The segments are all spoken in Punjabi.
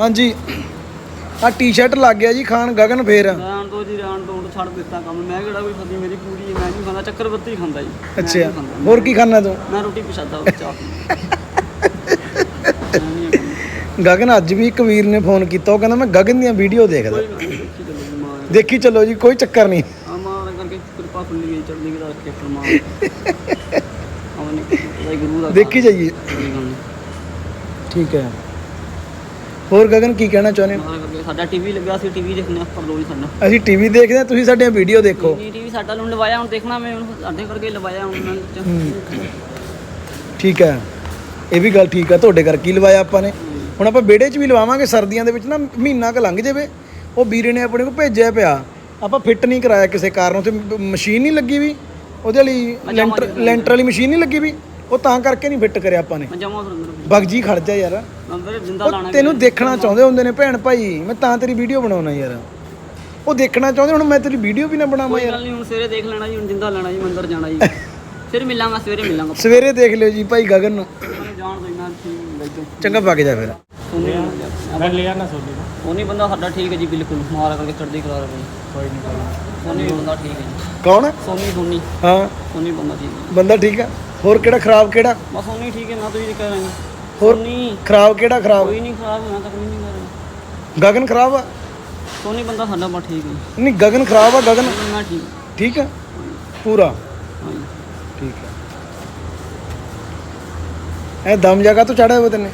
ਹਾਂਜੀ। ਆ ਟੀ-ਸ਼ਰਟ ਲੱਗ ਗਿਆ ਜੀ ਖਾਨ ਗਗਨ ਫੇਰ। ਰਹਿਣ ਤੋਂ ਜੀ ਰਹਿਣ ਤੋਂ ਛੱਡ ਦਿੱਤਾ ਕੰਮ। ਮੈਂ ਕਿਹੜਾ ਕੋਈ ਫਸੀ ਮੇਰੀ ਪੂਰੀ ਹੈ ਮੈਂ ਨਹੀਂ ਖਾਂਦਾ? ਚੱਕਰਵਰਤੀ ਖਾਂਦਾ ਜੀ। ਮੈਂ ਅੱਛਾ। ਨਹੀਂ ਖਾਂਦਾ। ਹੋਰ ਕੀ ਖਾਣਾ ਤੂੰ? ਮੈਂ ਰੋਟੀ ਪਛਾਦਾ ਉਹ ਚਾਹ ਮੈਂ ਨਹੀਂ। ਗਗਨ ਅੱਜ ਵੀ ਇੱਕ ਵੀਰ ਨੇ ਫੋਨ ਕੀਤਾ ਉਹ ਕਹਿੰਦਾ ਮੈਂ ਗਗਨ ਦੀਆਂ ਵੀਡੀਓ ਦੇਖਦਾ। ਕੋਈ ਦੇਖੀ ਚੱਲੋ ਜੀ ਮਾਂ। ਦੇਖੀ ਚੱਲੋ ਜੀ ਕੋਈ ਚੱਕਰ ਨਹੀਂ। ਆ ਮਾਂ ਕਰਕੇ ਕਿਰਪਾ ਖੁੱਲੀ ਗਈ ਚੱਲਦੀ ਦਾ ਰੱਖੇ ਫਰਮਾਨ ਆਵਨੇ ਦਾ ਗੁਰੂ ਦਾ ਦੇਖੀ ਜਾਈਏ। ਕੋਈ ਗੱਲ ਨਹੀਂ। ਠੀਕ ਹੈ। ਹੋਰ ਗਗਨ ਕੀ ਕਹਿਣਾ ਚਾਹੁੰਦੇ ਹੋ? ਸਾਡਾ ਟੀਵੀ ਲੱਗਾ ਸੀ ਟੀਵੀ ਦੇਖਣਾ ਪਰ ਲੋ ਹੀ ਸਾਡਾ ਅਸੀਂ ਟੀਵੀ ਦੇਖਦੇ ਹਾਂ ਤੁਸੀਂ ਸਾਡੀਆਂ ਵੀਡੀਓ ਦੇਖੋ। ਟੀਵੀ ਸਾਡਾ ਨੂੰ ਲਵਾਇਆ ਹੁਣ ਦੇਖਣਾ ਮੈਂ ਹੁਣ ਸਾਡੇ ਕਰਕੇ ਲਵਾਇਆ ਹੁਣ ਚ- ਠੀਕ ਹੈ। ਇਹ ਵੀ ਗੱਲ ਠੀਕ ਹੈ ਤੁਹਾਡੇ ਕਰਕੇ ਹੀ ਲਵਾਇਆ ਆਪਾਂ ਨੇ। ਹੁਣ ਆਪਾਂ ਵਿਹੜੇ 'ਚ ਵੀ ਲਵਾਵਾਂਗੇ ਸਰਦੀਆਂ ਦੇ ਵਿੱਚ ਨਾ ਮਹੀਨਾ ਕੁ ਲੰਘ ਜਾਵੇ। ਉਹ ਵੀਰੇ ਨੇ ਆਪਣੇ ਕੋਲ ਭੇਜਿਆ ਪਿਆ। ਆਪਾਂ ਫਿੱਟ ਨਹੀਂ ਕਰਾਇਆ ਕਿਸੇ ਕਾਰਨ ਉੱਥੇ ਮਸ਼ੀਨ ਨਹੀਂ ਲੱਗੀ ਵੀ। ਉਹਦੇ ਲਈ ਲੈਂਟਰ ਲੈਂਟਰ ਵਾਲੀ ਮਸ਼ੀਨ ਨਹੀਂ ਲੱਗੀ ਵੀ। ਉਹ ਤਾਂ ਕਰਕੇ ਨਹੀਂ ਫਿੱਟ ਕਰਿਆ ਆਪਾਂ ਨੇ। ਬਗਜੀ ਖੜ ਜਾ ਯਾਰ। ਅੰਦਰ ਜਿੰਦਾ ਲਾਣਾ ਉਹ ਤੈਨੂੰ ਦੇਖਣਾ ਚਾਹੁੰਦੇ ਹੁੰਦੇ ਨੇ ਭੈਣ ਭਾਈ। ਮੈਂ ਤਾਂ ਤੇਰੀ ਵੀਡੀਓ ਬਣਾਉਣਾ ਯਾਰ। ਉਹ ਦੇਖਣਾ ਚਾਹੁੰਦੇ ਹੁਣ ਮੈਂ ਤੇਰੀ ਵੀਡੀਓ ਵੀ ਨਾ ਬਣਾਵਾਂ ਕੋਈ ਯਾਰ। ਗੱਲ ਨਹੀਂ ਹੁਣ ਸਵੇਰੇ ਦੇਖ ਲੈਣਾ ਜੀ ਹੁਣ ਜਿੰਦਾ ਲੈਣਾ ਜੀ ਮੈਂ ਅੰਦਰ ਜਾਣਾ ਜੀ। ਫਿਰ ਮਿਲਾਂਗਾ ਸਵੇਰੇ ਮਿਲਾਂਗਾ। ਸਵੇਰੇ ਦੇਖ ਲਿਓ ਜੀ ਭਾਈ ਗਗਨ ਨੂੰ। ਜਾਣ ਦੋ ਇੰਨਾ ਚੰਗਾ ਵਗ ਜਾ ਫਿਰ। ਸੋਨੀ ਮੈਂ ਲਿਆ ਨਾ ਸੋਡੀ ਦਾ ਸੋਨੀ ਬੰਦਾ ਸਾਡਾ ਠੀਕ ਹੈ ਜੀ ਬਿਲਕੁਲ। ਮਾਰ ਕਰਕੇ ਚੜਦੀ ਕਰਾ ਰਹੇ ਕੋਈ ਨਹੀਂ ਕੋਈ ਨੀ। ਸੋਨੀ ਬੰਦਾ ਠੀਕ ਹੈ ਜੀ। ਕੌਣ? ਹੈ? ਸੋਨੀ ਸੋਨੀ। ਹਾਂ। ਸੋਨੀ ਬੰਦਾ ਠੀਕ ਹੈ। ਬੰਦਾ ਠੀਕ ਆ? ਹੋਰ ਕਿਹੜਾ ਖਰਾਬ ਕਿਹੜਾ? ਬਸ ਸੋਨੀ ਠੀਕ ਹੈ ਨਾ ਤੁਸੀਂ ਕਹਿ ਰਹੇ ਹੋ ਹੋਰ? ਸੋਨੀ ਖਰਾਬ ਕਿਹੜਾ ਖਰਾਬ? ਕੋਈ ਨਹੀਂ ਖਰਾਬ ਮੈਂ ਤਾਂ ਕੋਈ ਨਹੀਂ ਕਰ ਰਿਹਾ ਗਗਨ ਖਰਾਬ ਆ? ਸੋਨੀ ਬੰਦਾ ਸਾਡਾ ਬਾ ਠੀਕ ਹੈ। ਨਹੀਂ ਗਗਨ ਖਰਾਬ ਆ ਗਗਨ? ਮੈਂ ਠੀਕ। ਠੀਕ ਆ? ਪੂਰਾ? ਹਾਂਜੀ। ਠੀਕ ਆ। ਇਹ ਦਮ ਜਗਾ ਤੋਂ ਚੜਿਆ ਹੋਇਆ ਤੈਨੇ।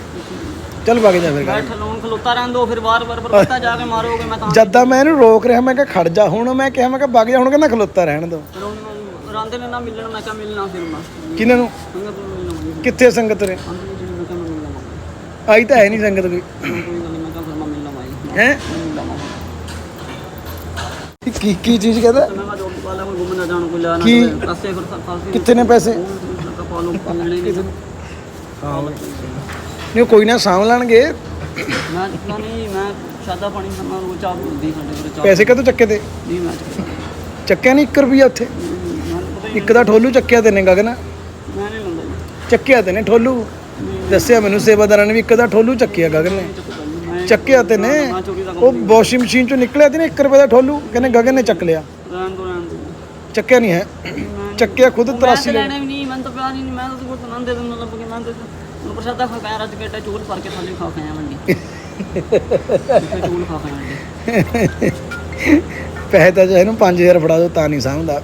ਚੱਲ ਵਗ ਜਾ ਫਿਰ ਗਗਨ। ਬੈਠ ਲੋਨ ਖਲੋਤਾ ਰਹਿਣ ਦੋ ਫਿਰ ਬਾਰ ਬਾਰ ਪਰ ਪਤਾ ਜਾ ਕੇ ਮਾਰੋਗੇ ਮੈਂ ਤਾਂ ਜਦ ਦਾ ਮੈਂ ਇਹਨੂੰ ਰੋਕ ਰਿਹਾ ਮੈਂ ਕਿਹਾ ਖੜ ਜਾ। ਹੁਣ ਮੈਂ ਕਿਹਾ ਮੈਂ ਕਿਹਾ ਵਗ ਜਾ। ਹੁਣ ਕਹਿੰਦਾ ਖਲੋਤਾ ਰਹਿਣ ਦੋ। ਫਿਰ ਰਾਂਦੇ ਨੇ ਨਾ ਮਿਲਣ ਮੈਂ ਕਿਹਾ ਮਿਲਣਾ ਫਿਰ ਮੈਂ। ਕਿਹਨਾਂ ਨੂੰ? ਸੰਗਤ ਨੂੰ ਮਿਲਣਾ ਕਿੱਥੇ ਸੰਗਤ ਨੇ ਅੰਦਰ ਜੀ ਮੈਂ ਕਿਹਾ ਮੈਂ ਮਿਲਣਾ ਆਈ ਤਾਂ ਹੈ ਨਹੀਂ ਸੰਗਤ ਕੋਈ। ਕੋਈ ਗੱਲ ਨਹੀਂ ਮੈਂ ਕਿਹਾ ਫਿਰ ਮੈਂ ਮਿਲਣਾ ਮਾਈ ਹੈ? ਮੈਂ ਕੀ ਕੀ ਚੀਜ਼ ਕਹਿੰਦਾ? ਮੈਂ ਮੈਂ ਜੋਬ ਵਾਲਾ ਕੋਈ ਘੁੰਮਣਾ ਜਾਣ ਕੋਈ ਲੈਣਾ ਕੀ? ਪਾਸੇ ਫਿਰ ਫਾਲਸੀ ਕਿੱਥੇ ਨੇ ਪੈਸੇ? ਪਾਲੋ ਨਹੀਂ ਹਾਂ। ਨਹੀਂ ਕੋਈ ਨਾ ਸਾਂਭ ਲੈਣਗੇ। ਮੈਂ ਨਹੀਂ ਮੈਂ ਸ਼ਾਦਾ ਪਾਣੀ ਖਾਣਾ ਰੋਜ਼ ਚਾਹ ਹੁੰਦੀ ਸਾਡੇ ਕੋਲ ਚਾਹ। ਪੈਸੇ ਕਦੋਂ ਚੱਕੇ ਤੇ? ਨਹੀਂ ਮੈਂ ਚੱਕਦਾ ਚੱਕਿਆ ਨਹੀਂ 1 ਰੁਪਿਆ ਉੱਥੇ। ਇੱਕ ਦਾ ਠੋਲੂ ਚੱਕਿਆ ਤੇ ਨੇ ਗਗਨ? ਮੈਂ ਨਹੀਂ ਲੰਦਾ ਜੀ। ਚੱਕਿਆ ਤੇ ਨੇ ਠੋਲੂ? ਦੱਸਿਆ ਮੈਨੂੰ ਸੇਵਾਦਾਰਾਂ ਨੇ ਵੀ ਇੱਕ ਦਾ ਠੋਲੂ ਚੱਕਿਆ ਗਗਨ ਨੇ। ਚੱਕਿਆ ਤੇ ਨੇ ਉਹ ਵਾਸ਼ਿੰਗ ਮਸ਼ੀਨ ਚੋਂ ਨਿਕਲਿਆ ਤੇ ਨੇ 1 ਰੁਪਏ ਦਾ ਠੋਲੂ? ਕਹਿੰਦੇ ਗਗਨ ਨੇ ਚੱਕ ਲਿਆ। ਚੱਕਿਆ ਨਹੀਂ ਹੈ। ਚੱਕਿਆ ਖੁਦ ਮੈਂ ਤਰਾਸੀ ਤਾਂ ਲੈ ਲੈਣਾ। ਵੀ ਨਹੀਂ ਮੈਂ ਤਾਂ ਪਿਆਰ ਹੀ ਨਹੀਂ। ਮੈਂ ਤਾਂ ਕੋਈ ਨੰਦ ਦੇ ਦਿੰਦਾ ਲੱਭ ਕੇ ਮੈਂ ਤਾਂ ਪ੍ਰਸ਼ਾਦਾ ਖਾ ਖਾਇਆ ਰੱਜ ਕੇ ਟਾ ਚੂਲ ਭਰ ਕੇ ਥੱਲੇ ਖਾ ਖਾਇਆ ਮੰਡੀ ਚੂਲ ਖਾ ਖਾਇਆ ਮੰਡੀ ਪੈਸੇ ਤਾਂ ਜੇ ਇਹਨੂੰ 5000 ਫੜਾ ਦੋ ਤਾਂ ਨਹੀਂ ਸਾਂਭਦਾ।